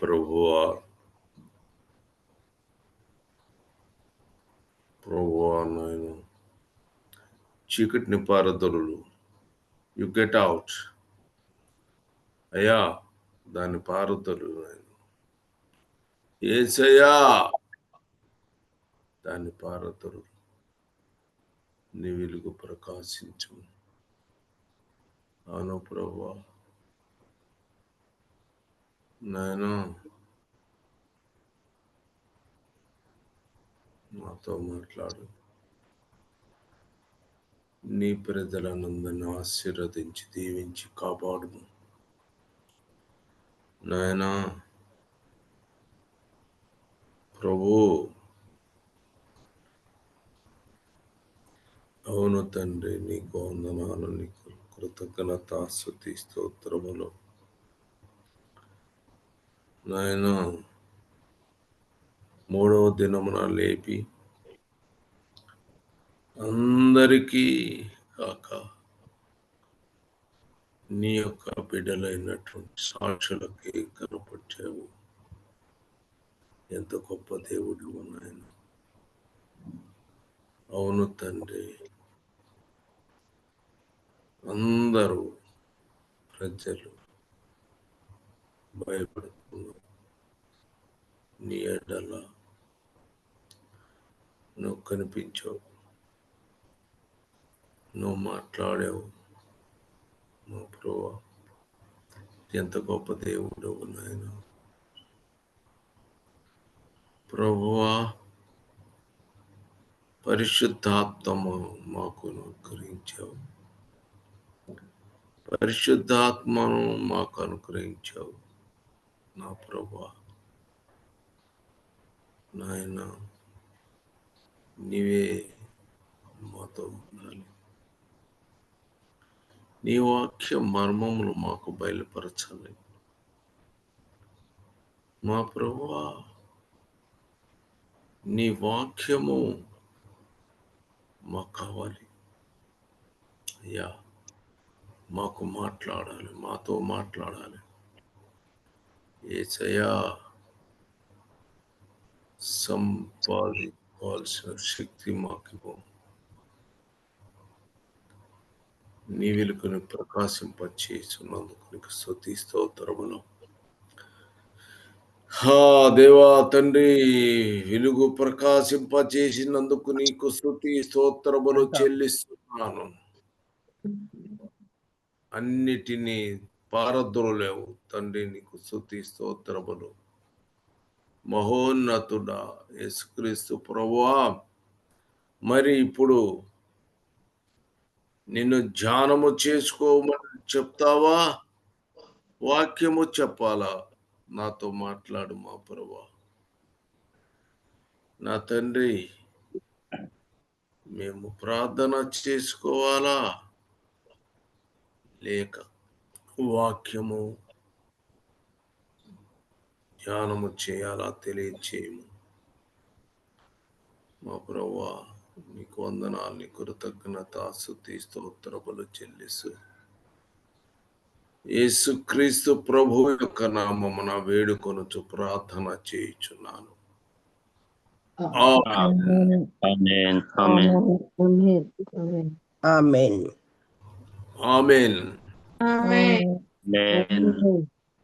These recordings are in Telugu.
ప్రభువా ప్రభు నాయన చీకటిని పారదొరులు యు గెట్ అవుట్ అయ్యా దాన్ని పారదొరు నాయన ఏసయ్యా! దాన్ని పారదొరు నీ వెలుగు ప్రకాశించు. అవును ప్రభువా నాయన నాతో మాట్లాడు. నీ ప్రజలనందరిని ఆశీర్వదించి దీవించి కాపాడుము. నాయనా. ప్రభు. అవును తండ్రి నీకు వందనాలు నీకు కృతజ్ఞత స్థుతి స్తోత్రములు. నాయన మూడవ దినమున లేపి అందరికీ కాక నీ యొక్క బిడ్డలైనటువంటి సాక్షులకి కనపరిచావు. ఎంత గొప్ప దేవుడు నాయన. అవును తండ్రి. అందరూ ప్రజలు భయపడుతున్నారు. నీ ఎడల నువ్వు కనిపించావు. నువ్వు మాట్లాడావు. నువ్వు ప్రభా ఎంత గొప్ప దేవుడు నాయన. ప్రభువా పరిశుద్ధాత్మ మాకు అనుగ్రహించావు. పరిశుద్ధాత్మను మాకు అనుగ్రహించావు నా ప్రభా. నాయన నీవే మాతో ఉండాలి. నీ వాక్య మర్మములు మాకు బయలుపరచాలి. మా ప్రభువా నీ వాక్యము మాకు కావాలి. అయ్యా మాకు మాట్లాడాలి మాతో మాట్లాడాలి. ఏసయ్యా సంపాదించాల్సిన శక్తి మాకు ఇవ్వు నీ వెలుగుని ప్రకాశింపచేస్తున్నందుకు నీకు స్తుతి స్తోత్రములు. హా దేవా తండ్రి వెలుగు ప్రకాశింపచేసినందుకు నీకు స్తుతి స్తోత్రములు చెల్లిస్తున్నాను. అన్నిటినీ పారద్రోలేవు. తండ్రి నీకు స్తుతి స్తోత్రములు. మహోన్నతుడ యేసుక్రీస్తు ప్రభువా మరి ఇప్పుడు నిన్ను ధ్యానము చేసుకోమని చెప్తావా? వాక్యము చెప్పాలా? నాతో మాట్లాడు మా ప్రభా నా తండ్రి మేము ప్రార్థన చేసుకోవాలా? లేక వాక్యము ధ్యానము చేయాలా తెలియచేయము మా ప్రభా నీకు వందనాలు నీ కృతజ్ఞత స్థుతి స్తోత్రములు చెల్లిస్తూ యేసుక్రీస్తు ప్రభు యొక్క నామమున వేడుకొనుచు ప్రార్థన చేయుచున్నాను ఆమేన్. ఆమెన్ ఆమేన్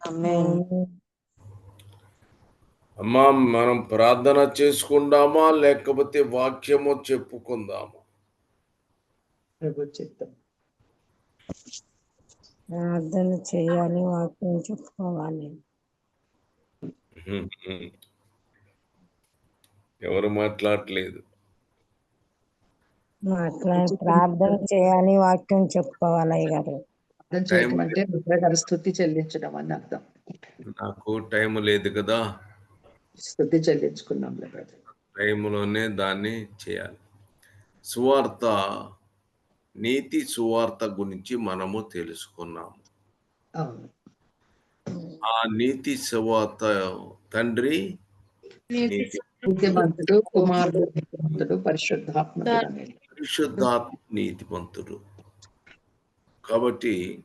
Amen. అమ్మా మనం ప్రార్థన చేసుకుందామా లేకపోతే వాక్యము చెప్పుకుందామా? ప్రార్థన చేయాలి వాక్యం చెప్పుకోవాలి. ఎవరు మాట్లాడలేదు? మాట్లాడి ప్రార్థన చేయాలి వాక్యం చెప్పుకోవాలి గారు. స్థుతి చెల్లించడం అని అర్థం. నాకు టైం లేదు కదా. స్థుతి చెల్లించుకున్నాం టైంలోనే దాన్ని చేయాలి. సువార్త నీతి సువార్త గురించి మనము తెలుసుకున్నాము. ఆ నీతి సువార్త తండ్రి నీతి నీతిమంతుడు కుమారుడు అనేది పరిశుద్ధాత్మ నీతిమంతుడు. కాబట్టి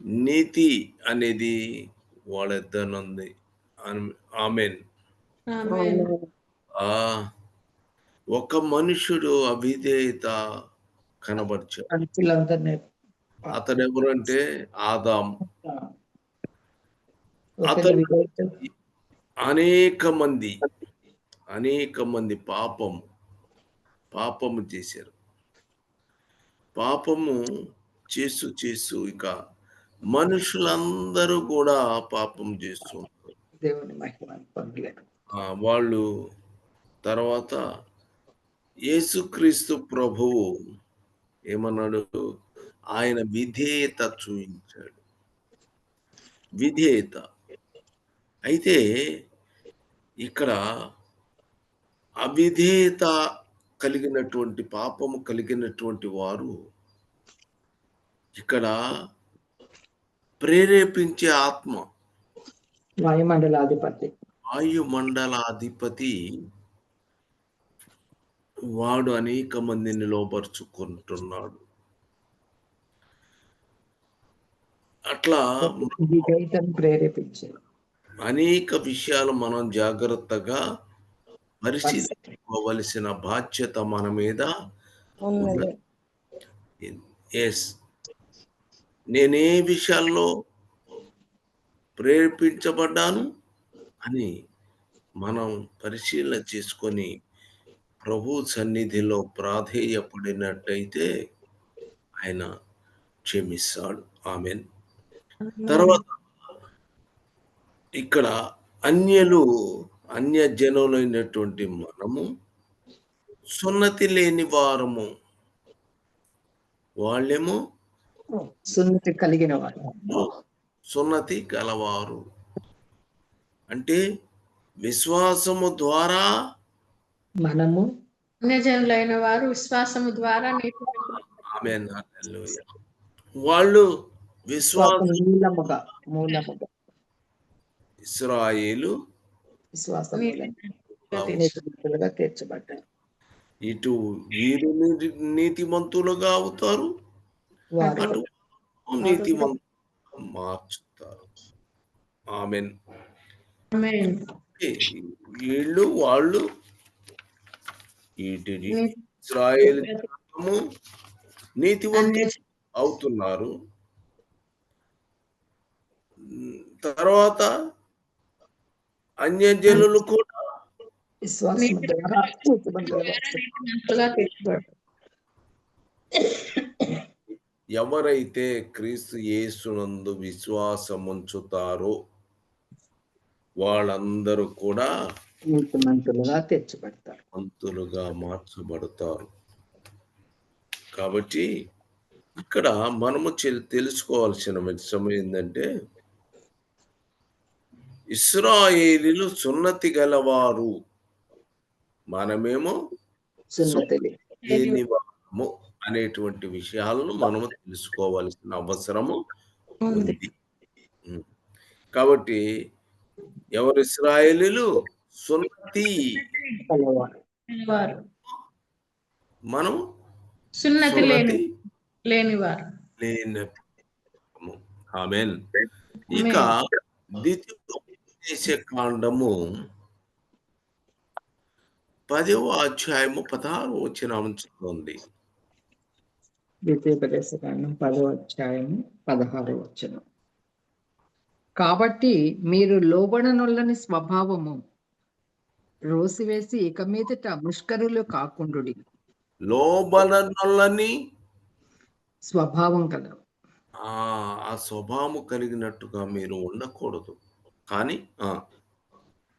నీతి అనేది వాళ్ళిద్దరినుంది ఆమెన్. ఆమేన్. ఆ ఒక మనుషుడు అవిధేయత కనబరిచాడు. అతడు ఎవరంటే ఆదాం అతను అనేక మంది అనేక మంది పాపం పాపము చేశారు. పాపము చేస్తూ చేస్తూ ఇక మనుషులందరూ కూడా పాపం చేస్తూ ఉంటారు. దేవుని మహిమ పొందలేదు వాళ్ళు తర్వాత యేసుక్రీస్తు ప్రభువు ఏమన్నాడు? ఆయన విధేయత చూపించాడు. విధేయత. అయితే ఇక్కడ అవిధేయత కలిగినటువంటి పాపము కలిగినటువంటి వారు ఇక్కడ ప్రేరేపించే ఆత్మ వాయుమండలాధిపతి. వాయుమండలాధిపతి వాడు అనేక మందిని లోపరుచుకుంటున్నాడు అట్లా ప్రేరేపించారు అనేక విషయాలు మనం జాగ్రత్తగా పరిశీలించుకోవలసిన బాధ్యత మన మీద ఎస్ నేనే విషయాల్లో ప్రేరేపించబడ్డాను అని మనం పరిశీలన చేసుకొని ప్రభు సన్నిధిలో ప్రాధేయపడినట్టయితే ఆయన క్షమిస్తాడు. ఆమెన్. తర్వాత ఇక్కడ అన్యులు అన్య జనులైనటువంటి మనము సున్నతి లేని వారము. వాళ్ళేమో సున్నతి కలిగిన వారు. సున్నతి గలవారు. అంటే విశ్వాసము ద్వారా మనము అన్యజనులైన వారు విశ్వాసము ద్వారా నీతి ఆమె వాళ్ళు విశ్వాసం ఇస్రాయేలు తీర్చబడ్డారు. ఇటు వీరు నీతి- నీతిమంతులుగా అవుతారు. అటు నీతిమంతులుగా మార్చుతారు. ఆమెన్. ఆమేన్. వీళ్ళు వాళ్ళు ఇస్రాయేల్ జనము నీతివంతులు అవుతున్నారు. తర్వాత అన్యజనులు కూడా విశ్వాసం ద్వారా నీతిమంతులుగా నీతిమంతులుగా తీర్చబడ్డారు ఎవరైతే క్రీస్తు యేసునందు విశ్వాసముంచుతారో వాళ్ళందరూ కూడా నీతిమంతులుగా తీర్చబడతారు మంతులుగా మార్చబడతారు. కాబట్టి ఇక్కడ మనము తెలుసుకోవాల్సిన విషయం ఏంటంటే ఇస్రాయేలీలు సున్నతి గలవారు మనమేమో సున్నతి లేని వారము అనేటువంటి విషయాలను మనము తెలుసుకోవాల్సిన అవసరము ఉంది. ఉంది. కాబట్టి ఎవరు ఇస్రాయేలీలు? సున్నతి. మనం సున్నతి లేని లేనివారు. లేని ఆమెన్. ఇక ద్వితీయ కాండము పదవ అధ్యాయము పదహారు వచ్చిన ఉంచుతుంది ద్వితీయోపదేశ కాండం పదో అధ్యాయం పదహారు వచ్చిన కాబట్టి మీరు లోబడనొల్లని స్వభావము రోసివేసి ఇక మీదట ముష్కరులు కాకుండుడి. లోబలనొల్లని స్వభావం కదా ఆ ఆ స్వభావం కలిగినట్టుగా మీరు ఉండకూడదు. కానీ ఆ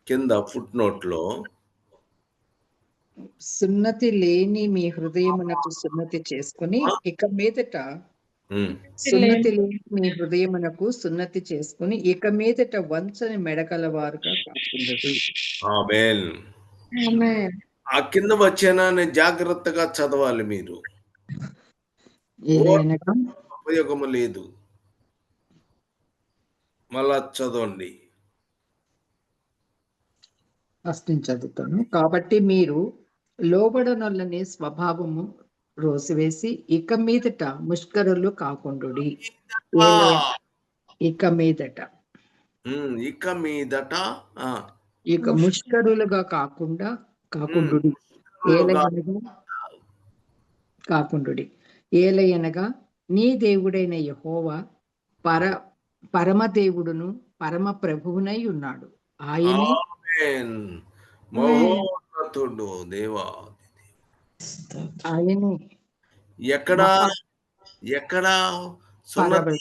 కింద ఫుట్ నోట్లో సున్నతి లేని మీ హృదయమునకు సున్నతి చేసుకుని ఇక మీదట సున్నతి లేని మీ హృదయమునకు సున్నతి చేసుకుని ఇక మీదట వంచని మెడకల వారుగా ఆమేన్. ఆ కింద వచ్చేనా నేను జాగ్రత్తగా చదవాలి మీరు. ఉపయోగము లేదు. మళ్ళా చదవండి. ఫస్ట్ నుంచి చదువుతాను. కాబట్టి మీరు లోబడనొల్లని స్వభావము రోసివేసి ఇక మీదట ముష్కరులు కాకుండుడి. ఇక మీదట. ఇక మీదట ఇక ముష్కరులుగా కాకుండా కాకుండుడి. ఏలయనగా కాకుండుడి. ఏలయనగా నీ దేవుడైన యహోవా పర పరమ దేవుడును పరమ ప్రభువునై ఉన్నాడు ఆయనే మహోన్నతుడు దేవా ఎక్కడ ఎక్కడ సున్నతి?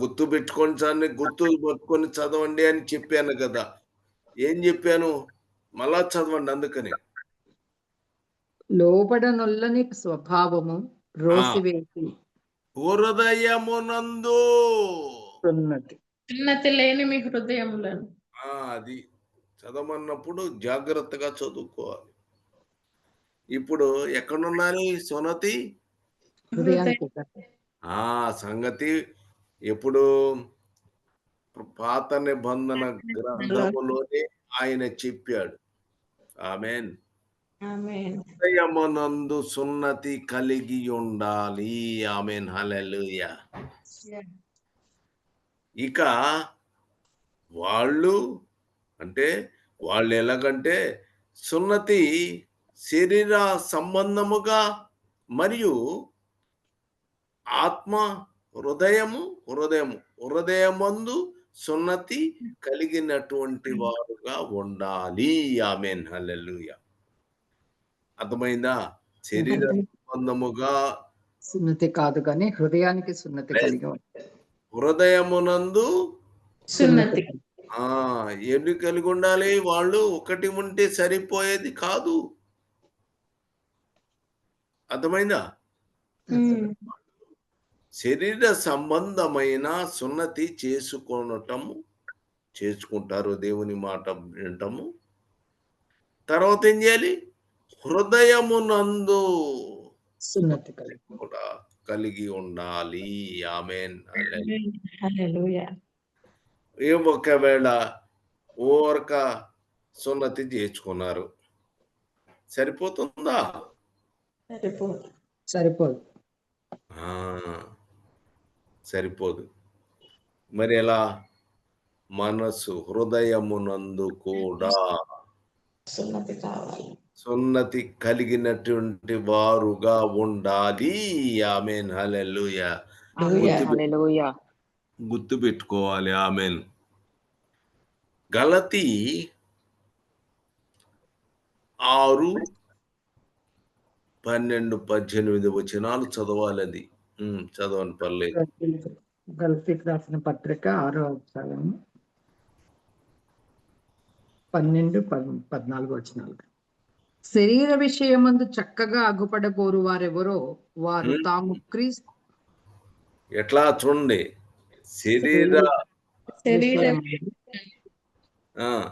గుర్తు పెట్టుకొని సార్ గుర్తు పట్టుకొని చదవండి అని చెప్పాను కదా. ఏం చెప్పాను? మళ్ళా చదవండి అందుకని. లోబడనొల్లని స్వభావము రోసివేసి హృదయమునందు సున్నతి. సున్నతి లేని మీ హృదయములను. అది చదవమన్నప్పుడు జాగ్రత్తగా చదువుకోవాలి. ఇప్పుడు ఎక్కడున్నాను సునతి. ఆ సంగతి ఎప్పుడు పాత నిబంధన గ్రంథములోనే ఆయన చెప్పాడు. ఆమెన్. హృదయమునందు సున్నతి కలిగి ఉండాలి. ఆమెన్. హల్లెలూయా. ఇక వాళ్ళు అంటే వాళ్ళు ఎలాగంటే సున్నతి శరీర సంబంధముగా మరియు ఆత్మ హృదయము హృదయము హృదయమందు సున్నతి కలిగినటువంటి వారుగా ఉండాలి. ఆమెన్. హల్లెలూయా. అర్థమైందా? శరీర సంబంధముగా సున్నతి కాదు కానీ హృదయానికి సున్నతి కలిగి ఉంటుంది హృదయమునందు సున్నతి. ఆ ఎన్ని కలిగి ఉండాలి? వాళ్ళు ఒకటి ఉంటే సరిపోయేది కాదు. అర్థమైందా. శరీర సంబంధమైన సున్నతి చేసుకొనటము చేసుకుంటారు దేవుని మాట వినటము. తర్వాత ఏం చేయాలి? హృదయమునందు సున్నతి కలిగి కూడా కలిగి ఉండాలి. ఆమెన్. హల్లెలూయా. ఏ ఒకవేళ ఓరక సున్నతి చేర్చుకున్నారు సరిపోతుందా? సరిపోదు. సరిపోదు. ఆ, సరిపోదు. మరి ఎలా? మనసు హృదయమునందు కూడా సున్నతి కావాలి. సున్నతి కలిగినటువంటి వారుగా ఉండాలి. ఆమెన్. గుర్తు పెట్టుకోవాలి. ఆమెన్. గలతి ఆరు పన్నెండు పద్దెనిమిది వచనాలు చదవాలి అది ఉమ్, చదవని పర్లేదు గల్ఫీకి రాసిన పత్రిక ఆరో అధ్యాయం పన్నెండు పద్- పద్నాలుగు వచనాలు. శరీర విషయమందు చక్కగా అగుపడబోరు వారెవరో వారు. తాము క్రీస్తు ఎట్లా చూడండి. శరీర శరీర విషయమందు- ఆ,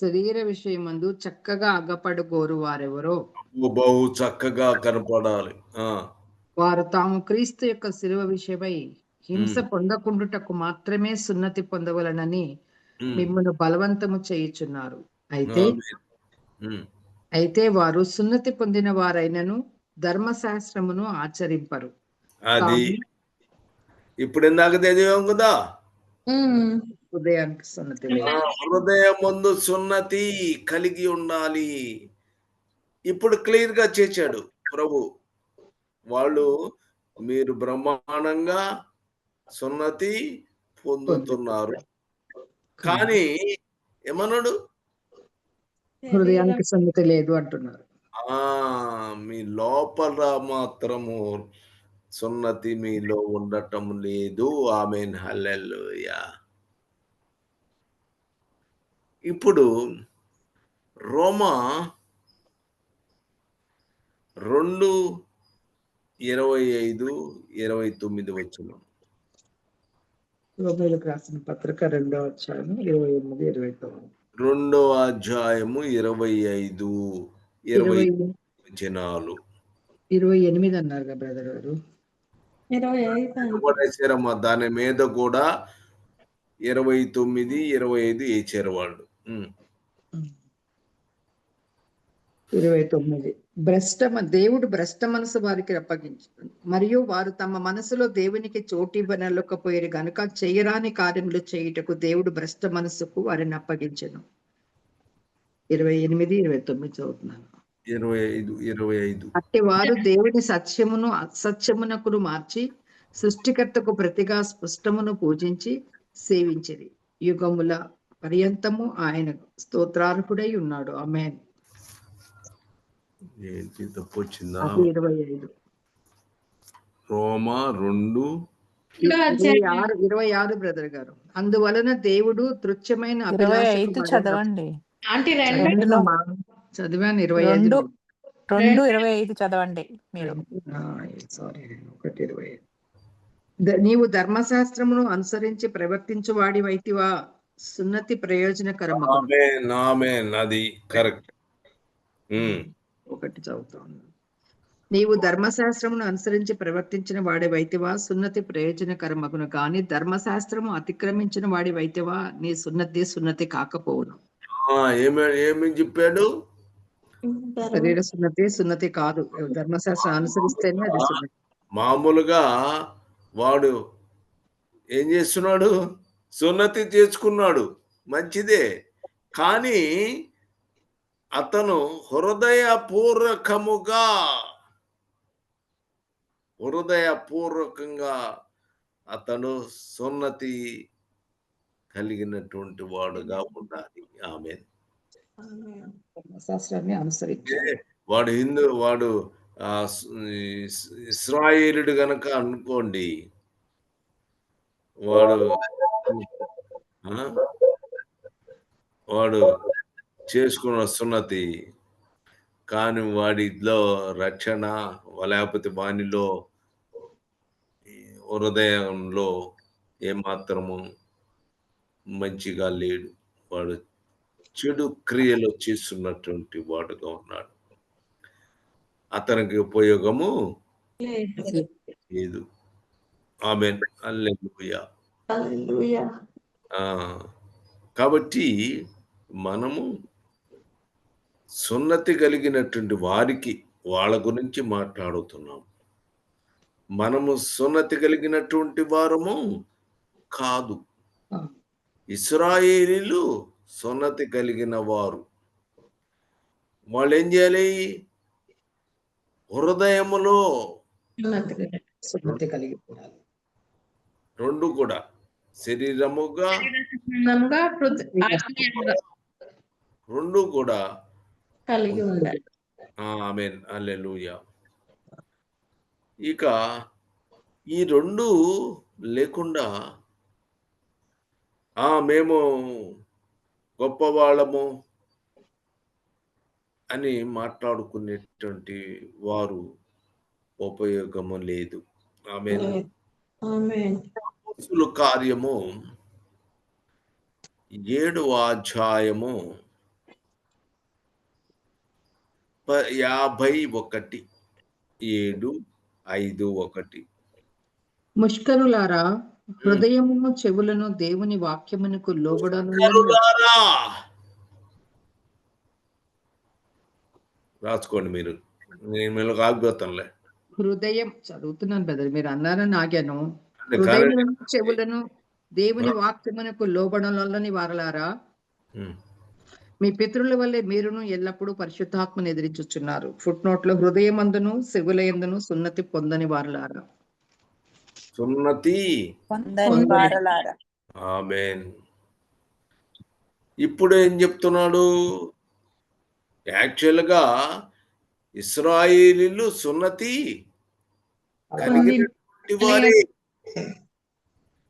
శరీర విషయమందు చక్కగా అగపడగోరు వారెవరో బహు చక్కగా కనపడాలి. ఆ. వారు తాము క్రీస్తు యొక్క శిలువ విషయమై హింస. పొందకుండుటకు మాత్రమే సున్నతి పొందవలనని మిమ్మల్ని బలవంతము చేయుచున్నారు. అయితే అయితే వారు సున్నతి పొందిన వారైనను ధర్మశాస్త్రమును ఆచరింపరు. అది ఇప్పుడు ఇందాక చదివాం కదా? ఉమ్. ఉదయానికి సున్నతి హృదయం ముందు సున్నతి కలిగి ఉండాలి. ఇప్పుడు క్లియర్గా చేశాడు ప్రభు. వాళ్ళు మీరు బ్రహ్మాండంగా సున్నతి పొందుతున్నారు. కానీ ఏమన్నాడు? హృదయానికి సున్నతి లేదు అంటున్నారు. ఆ మీ లోపల మాత్రము సున్నతి మీలో ఉండటం లేదు. ఆమెన్. హల్లెలూయా. ఇప్పుడు రోమా రెండు ఇరవై ఐదు ఇరవై తొమ్మిది వచ్చిన రోమిలకు రాసిన పత్రిక రెండో అధ్యాయం ఇరవై ఎనిమిది ఇరవై తొమ్మిది. రెండో అధ్యాయము ఇరవై ఐదు ఇరవై వచనాలు. ఇరవై ఎనిమిది అన్నారు కదా బ్రదర్ గారు? ఇరవై ఐదు పడేసారమ్మా దాని మీద కూడా ఇరవై తొమ్మిది ఇరవై ఐదు వేసారు వాళ్ళు. ఇరవై తొమ్మిది. భ్రష్ట మ- దేవుడు భ్రష్ట మనసు వారికి అప్పగించు మరియు వారు తమ మనసులో దేవునికి చోటివ్వనలేకపోయారు గనుక చేయరాని కార్యములు చేయుటకు దేవుడు భ్రష్ట మనసుకు వారిని అప్పగించను. ఇరవై ఎనిమిది ఇరవై తొమ్మిది చదువుతున్నాను. ఇరవై ఐదు ఇరవై ఐదు. అట్టి వారు దేవుని సత్యమును అసత్యమునకును మార్చి సృష్టికర్తకు ప్రతిగా స్పష్టమును పూజించి సేవించిరి. యుగముల పర్యంతము ఆయన స్తోత్రార్హుడై ఉన్నాడు. ఆమెన్. ఏంటి తప్పు వచ్చిందా? ఇరవై ఐదు. రోమా రెండు. ఇరవై ఆరు బ్రదర్ గారు. అందువలన దేవుడు వాడక- చదవండి. చదివాను ఇరవై ఐదు. రెండు ఇరవై ఐదు చదవండి మీరు. సారీ ఒకటి ఇరవై ఐదు. నీవు ధర్మశాస్త్రమును అనుసరించి ప్రవర్తించు వాడివైతివా సున్నతి ప్రయోజనకరము. అది కరెక్ట్. ఒకటి చదువుతాను నీవు ధర్మశాస్త్రమును అనుసరించి ప్రవర్తించిన వాడివైతివా సున్నతి ప్రయోజనకరమగును. కానీ ధర్మశాస్త్రము అతిక్రమించిన వాడివైతివా నీ సున్నతి సున్నతి కాకపోవును. ఏమే ఏమి చెప్పాడు? శరీర సున్నతి సున్నతి కాదు. ధర్మశాస్త్రం అనుసరిస్తేనే అది సున్నతి. మామూలుగా వాడు ఏం చేస్తున్నాడు? సున్నతి చేసుకున్నాడు. మంచిదే. కానీ అతను హృదయపూర్వకముగా హృదయపూర్వకంగా అతను సున్నతి కలిగినటువంటి వాడుగా ఉండాలి. ఆమె వాడు హిందూ వాడు ఇస్రాయేలుడు గనక అనుకోండి వాడు వాడు చేసుకున్న సున్నతి కానీ వాడిలో రక్షణ లేకపోతే వానిలో హృదయంలో ఏమాత్రము మంచిగా లేడు. వాడు చెడు క్రియలు చేస్తున్నటువంటి వాడుగా ఉన్నాడు. అతనికి ఉపయోగము లేదు. ఆమె. కాబట్టి మనము సున్నతి కలిగినటువంటి వారికి వాళ్ళ గురించి మాట్లాడుతున్నాం. మనము సున్నతి కలిగినటువంటి వారము కాదు. ఇస్రాయేలీలు సున్నతి కలిగిన వారు. వాళ్ళు ఏం చేయాలి? హృదయములో ఉన్నది. సున్నతి కలిగి ఉండాలి. రెండు కూడా శరీరముగా రెండు కూడా కలిగి ఉండాలి. ఆమెన్. అల్లెలుయ ఇక ఈ రెండు లేకుండా ఆ మేము గొప్పవాళ్ళము అని మాట్లాడుకునేటువంటి వారు ఉపయోగము లేదు. ఆమె కార్యము ఏడు అధ్యాయము యాభై ఒకటి ఏడు ఐదు ఒకటి. ముష్కరులారా హృదయమును చెవులను దేవుని వాక్యమునకు లోబడను రాసుకోండి మీరు. నేను ఆగిపోతానులే హృదయం చదువుతున్నాను బ్రదర్ మీరు అన్నారని ఆగాను. చెవులను దేవుని వాక్యమునకు లోబడలని వారలారా. మీ పితరుల వల్లే మీరును ఎల్లప్పుడూ పరిశుద్ధాత్మను ఎదిరించుచున్నారు. ఫుట్ నోట్లో హృదయమందును చెవులయందును సున్నతి పొందని వారలారా. సున్నతి పొందని వారలారా. ఆమెన్. ఇప్పుడు ఏం చెప్తున్నాడు? యాక్చువల్గా ఇస్రాయేలీలు సున్నతి కలిగినటువంటి వారే.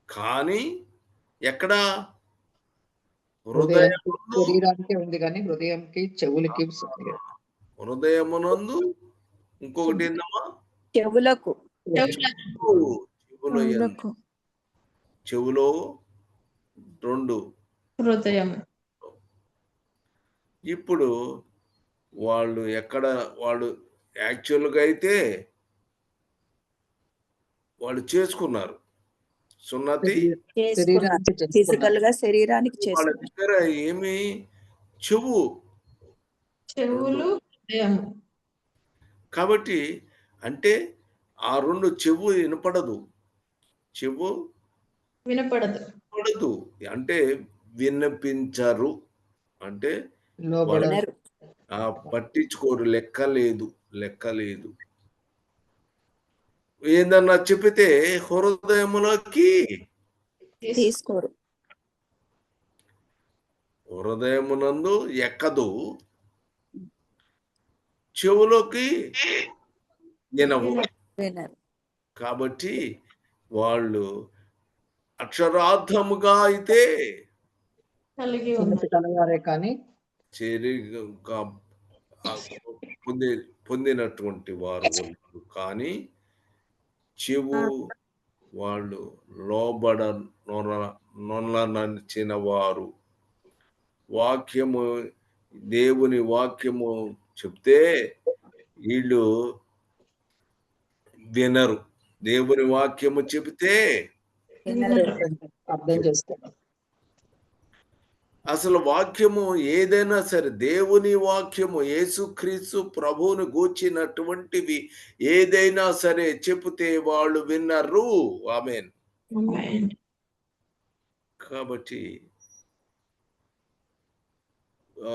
కానీ ఎక్కడ? శరీరానికి ఉంది కానీ హృదయంకి చెవులకి. హృదయమునందు ఇంకొకటి ఏందమ్మా? చెవులకు. చెవులో ఎందు. చెవులో రెండు. హృదయం ఇప్పుడు వాళ్ళు ఎక్కడ వాళ్ళు యాక్చువల్గా అయితే వాళ్ళు చేసుకున్నారు. సున్నతి ఫిజికల్. గా శరీరానికి దగ్గర ఏమి చెవు? చెవులు హృదయం కాబట్టి అంటే ఆ రెండు చెవు వినపడదు. చెవు వినపడదు. వినపడదు. అంటే వినిపించరు. అంటే పట్టించుకోరు. లెక్క లేదు. లెక్క లేదు. ఏందన్నా చెప్పితే హృదయములోకి తీసుకోరు. హృదయమునందు ఎక్కదు. చెవులోకి వినవు. కాబట్టి వాళ్ళు అక్షరార్థముగా అయితే కానీ పొంది పొందినటువంటి వారు కానీ చెవు వాళ్ళు లోబడ నొన నొనచిన వారు వాక్యము దేవుని వాక్యము చెప్తే వీళ్ళు వినరు. దేవుని వాక్యము చెబితే వినరు. అర్థం చేసుకోండి అసలు వాక్యము ఏదైనా సరే దేవుని వాక్యము యేసుక్రీస్తు ప్రభువును గూర్చినటువంటివి ఏదైనా సరే చెబితే వాళ్ళు విన్నరు. ఆమెన్. కాబట్టి ఆ,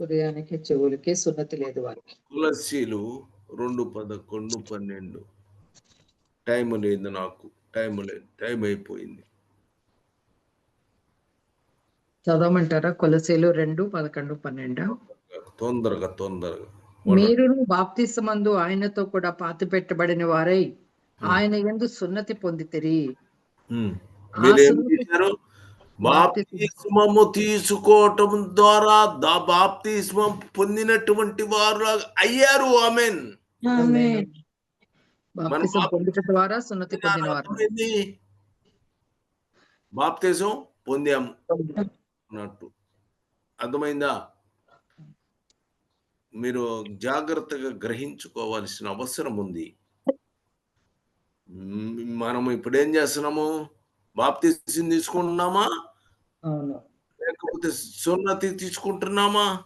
హృదయానికి చెవులకి సున్నతి లేదు వారికి. తులసీలు రెండు పదకొండు పన్నెండు. టైం లేదు నాకు. టైం లేదు టైం అయిపోయింది. చదవమంటారా? కొలసీలు రెండు పదకొండు పన్నెండు? తొందరగా తొందరగా. మీరును బాప్తిసమందు ఆయనతో కూడా పాతి పెట్టబడిన వారై ఆయన ఎందు సున్నతి పొందితిరి. మీరేం బాప్తిస్మము తీసుకోవటం ద్వారా దా బాప్తిస్మం పొందినటువంటి వారు అయ్యారు. ఆమెన్. పొందుట ద్వారా సున్నతి అర్థమైంది? బాప్తిసం పొందాము. అన్నట్టు. అర్థమైందా? మీరు జాగ్రత్తగా గ్రహించుకోవాల్సిన అవసరం ఉంది. మనం ఇప్పుడు ఏం చేస్తున్నాము? బాప్తిసం తీసుకుంటున్నామా? అవును. లేకపోతే సున్నతి తీసుకుంటున్నామా?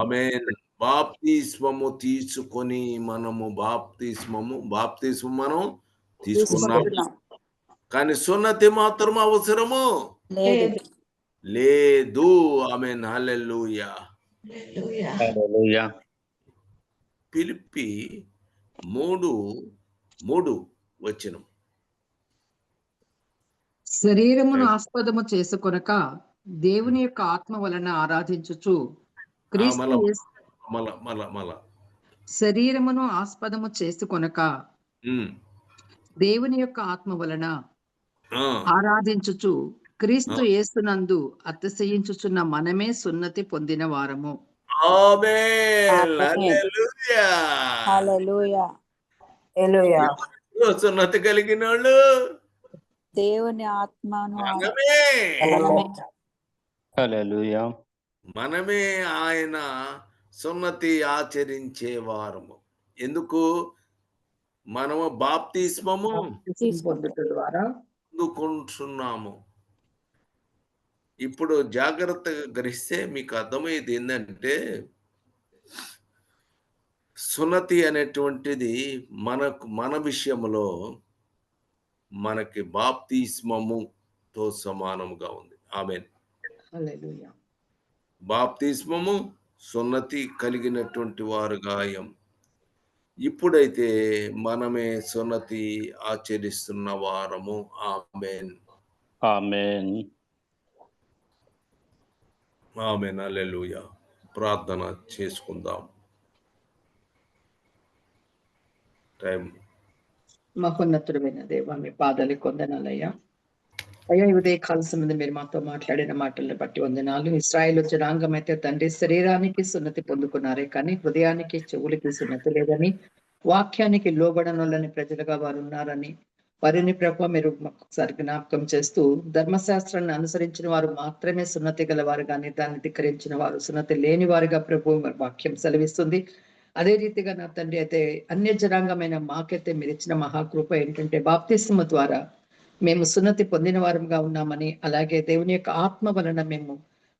ఆమె బాప్తిస్మము తీసుకొని మనము బాప్తిస్మము బాప్తిస్మం మనం తీసుకున్నాం. తీసుకుంటున్నాం కానీ సున్నతి మాత్రం అవసరము? లేదు. లేదు. ఆమె హల్లెలూయా. హల్లెలూయా. హల్లెలూయా. పిలిపి మూడు మూడు వచనం. శరీరమును ఆస్పదము చేసుకొనక దేవుని యొక్క ఆత్మ వలన ఆరాధించుచు క్రీస్తు మల యేసు- మల మల మల శరీరమును ఆస్పదము చేసుకొనక దేవుని యొక్క ఆత్మ వలన ఆరాధించుచు క్రీస్తు యేసునందు అతిశయించుచున్న మనమే సున్నతి పొందిన వారము. సున్నతి కలిగిన వాళ్ళు దేవుని ఆత్మను మనమే. మనమే హల్లెలూయా. మనమే ఆయన సున్నతి ఆచరించే వారము ఎందుకు? మనము బాప్తిస్మము ద్వారా అందుకుంటున్నాము ఇప్పుడు జాగ్రత్తగా గ్రహిస్తే మీకు అర్థమయ్యేది ఏంటంటే సున్నతి అనేటువంటిది మనకు మన విషయంలో మనకి బాప్తిస్మముతో సమానముగా ఉంది. ఆమె బాప్తిస్మము సున్నతి కలిగినటువంటి వారు గాయం ఇప్పుడైతే మనమే సున్నతి ఆచరిస్తున్న వారము. ఆమెన్. ఆమేన్. ఆమెన్. అల్లెలుయ ప్రార్థన చేసుకుందాం. టైం. మహోన్నతుడమైన దేవ మీ పాదాలు కొందనాలయ్యా అయ్యా ఈ ఉదయ కాల సంబంధం మీరు మాతో మాట్లాడిన మాటలను బట్టి వందనాలు. ఇస్రాయల్ జనాంగం అయితే తండ్రి శరీరానికి సున్నతి పొందుకున్నారే కానీ హృదయానికి చెవులకి సున్నతి లేదని వాక్యానికి లోబడనులని ప్రజలుగా వారు ఉన్నారని వారిని ప్రభు మీరు ఒకసారి జ్ఞాపకం చేస్తూ ధర్మశాస్త్రాన్ని అనుసరించిన వారు మాత్రమే సున్నతి గలవారు కానీ దాన్ని ధిక్కరించిన వారు సున్నతి లేని వారుగా ప్రభు వాక్యం సెలవిస్తుంది. అదే రీతిగా నా తండ్రి అయితే అన్య జనాంగమైన మాకైతే మీరు ఇచ్చిన మహాకృప ఏంటంటే బాప్తిస్మ ద్వారా మేము సున్నతి పొందిన వారంగా ఉన్నామని అలాగే దేవుని యొక్క ఆత్మ వలన మేము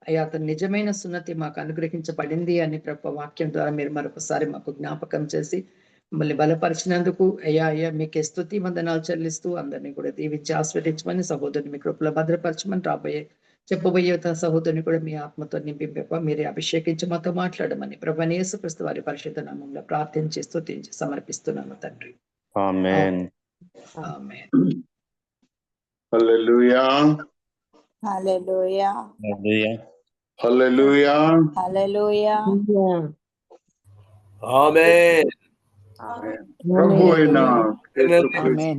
అయ్యా అతను నిజమైన సున్నతి మాకు అనుగ్రహించబడింది అని ప్రభు వాక్యం ద్వారా మీరు మరొకసారి మాకు జ్ఞాపకం చేసి మమ్మల్ని బలపరిచినందుకు అయ్యా అయ్యా మీకే స్తుతి వందనాలు చెల్లిస్తూ అందరినీ కూడా దీవించి ఆస్వాదించమని సహోదరుని మీ కృపలో భద్రపరచమని రాబోయే చెప్పబోయే తన సహోదరుని కూడా మీ ఆత్మతో నింపింప మీరే అభిషేకించి మాతో మాట్లాడమని ప్రభు యేసుక్రీస్తు వారి పరిశుద్ధ నామంలో ప్రార్థించి స్తుతించి సమర్పిస్తున్నాను తండ్రి. Hallelujah. Hallelujah. Hallelujah. Hallelujah. Hallelujah. Amen. Amen. Amen. Amen. Amen.